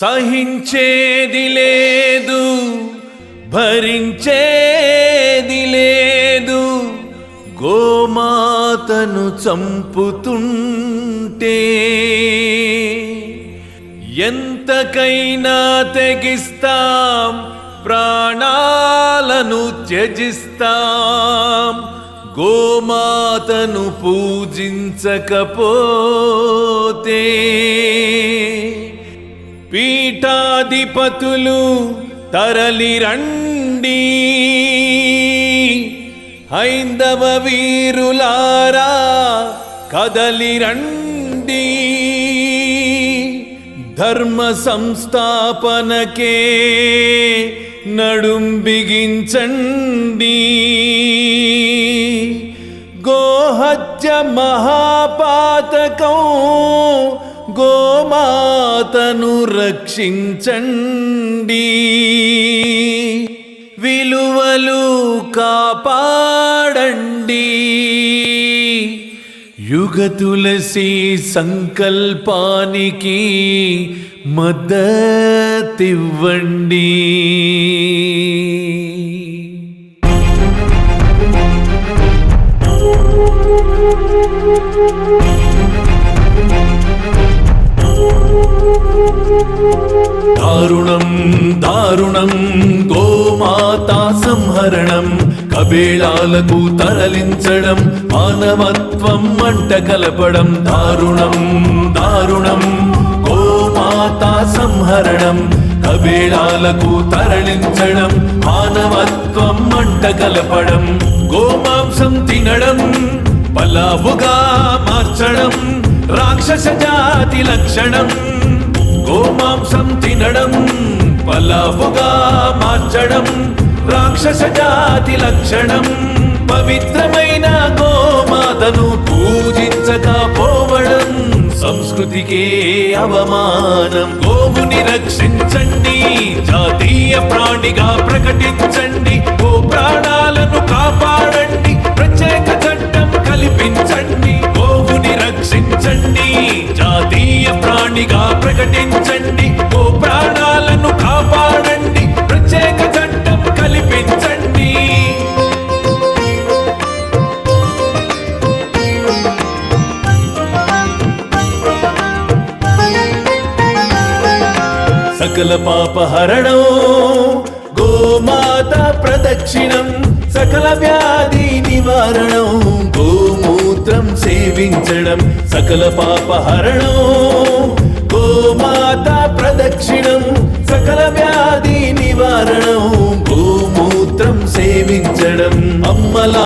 సహించేది లేదు భరించేది లేదు. గోమాతను చంపుతుంటే ఎంతకైనా తెగిస్తాం ప్రాణాలను త్యజిస్తాం. గోమాతను పూజించకపోతే పీఠాధిపతులు తరలిరండి. హైందవ వీరులారా కదలిరండి. ధర్మ సంస్థాపనకే నడుం బిగించండి. గోహత్య మహాపాతకం గోమాతను రక్షించండి. విలువలు కాపాడండి. యుగ తులసి సంకల్పానికి మద్దతివ్వండి. దారుణం దారుణం గోమాతా సంహరణం కబేళాలకు తరలించడం మానవత్వం మంట కలపడం దారుణం దారుణం గోమాతా సంహరణం కబేళాలకు తరలించడం మానవత్వం మంట కలపడం గోమాంసం తినడం పలావుగా మార్చడం రాక్షస జాతి లక్షణం. గోమాంసం తినడం పలావుగా మార్చడం రాక్షస జాతి లక్షణం పవిత్రమైన గోమాతను పూజించకపోవడం సంస్కృతికే అవమానం. గోవుని రక్షించండి జాతీయ ప్రాణిగా ప్రకటించండి జాతీయ ప్రాణిగా ప్రకటించండి. ఓ ప్రాణాలను కాపాడండి. ప్రత్యేక చట్టం కల్పించండి. సకల పాపహరణం గోమాత ప్రదక్షిణం సకల వ్యాధి నివారణం గోమూత్రం సేవించడం సకల పాపహరణం గోమాత ప్రదక్షిణం సకల వ్యాధి నివారణం. గోమూత్రం సేవించడం అమ్మల